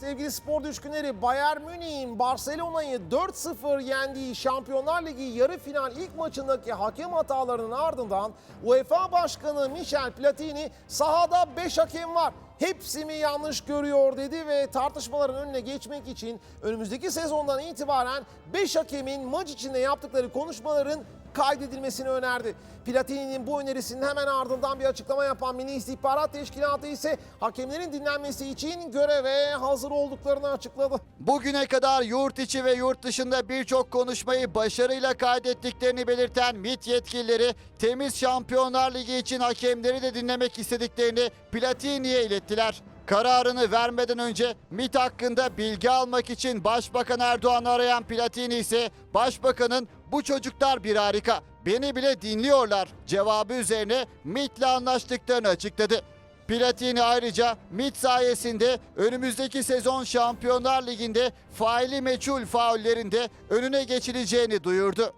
sevgili spor düşkünleri Bayern Münih'in Barcelona'yı 4-0 yendiği Şampiyonlar Ligi yarı final ilk maçındaki hakem hatalarının ardından UEFA Başkanı Michel Platini sahada 5 hakem var. Hepsi mi yanlış görüyor dedi ve tartışmaların önüne geçmek için önümüzdeki sezondan itibaren 5 hakemin maç içinde yaptıkları konuşmaların kaydedilmesini önerdi. Platini'nin bu önerisinin hemen ardından bir açıklama yapan Milli İstihbarat Teşkilatı ise hakemlerin dinlenmesi için göreve hazır olduklarını açıkladı. Bugüne kadar yurt içi ve yurt dışında birçok konuşmayı başarıyla kaydettiklerini belirten MİT yetkilileri temiz Şampiyonlar Ligi için hakemleri de dinlemek istediklerini Platini'ye ilettiler. Kararını vermeden önce MİT hakkında bilgi almak için Başbakan Erdoğan'ı arayan Platini ise Başbakanın bu çocuklar bir harika, beni bile dinliyorlar cevabı üzerine MİT'le anlaştıklarını açıkladı. Platini ayrıca MIT sayesinde önümüzdeki sezon Şampiyonlar Ligi'nde faili meçhul faullerinde önüne geçileceğini duyurdu.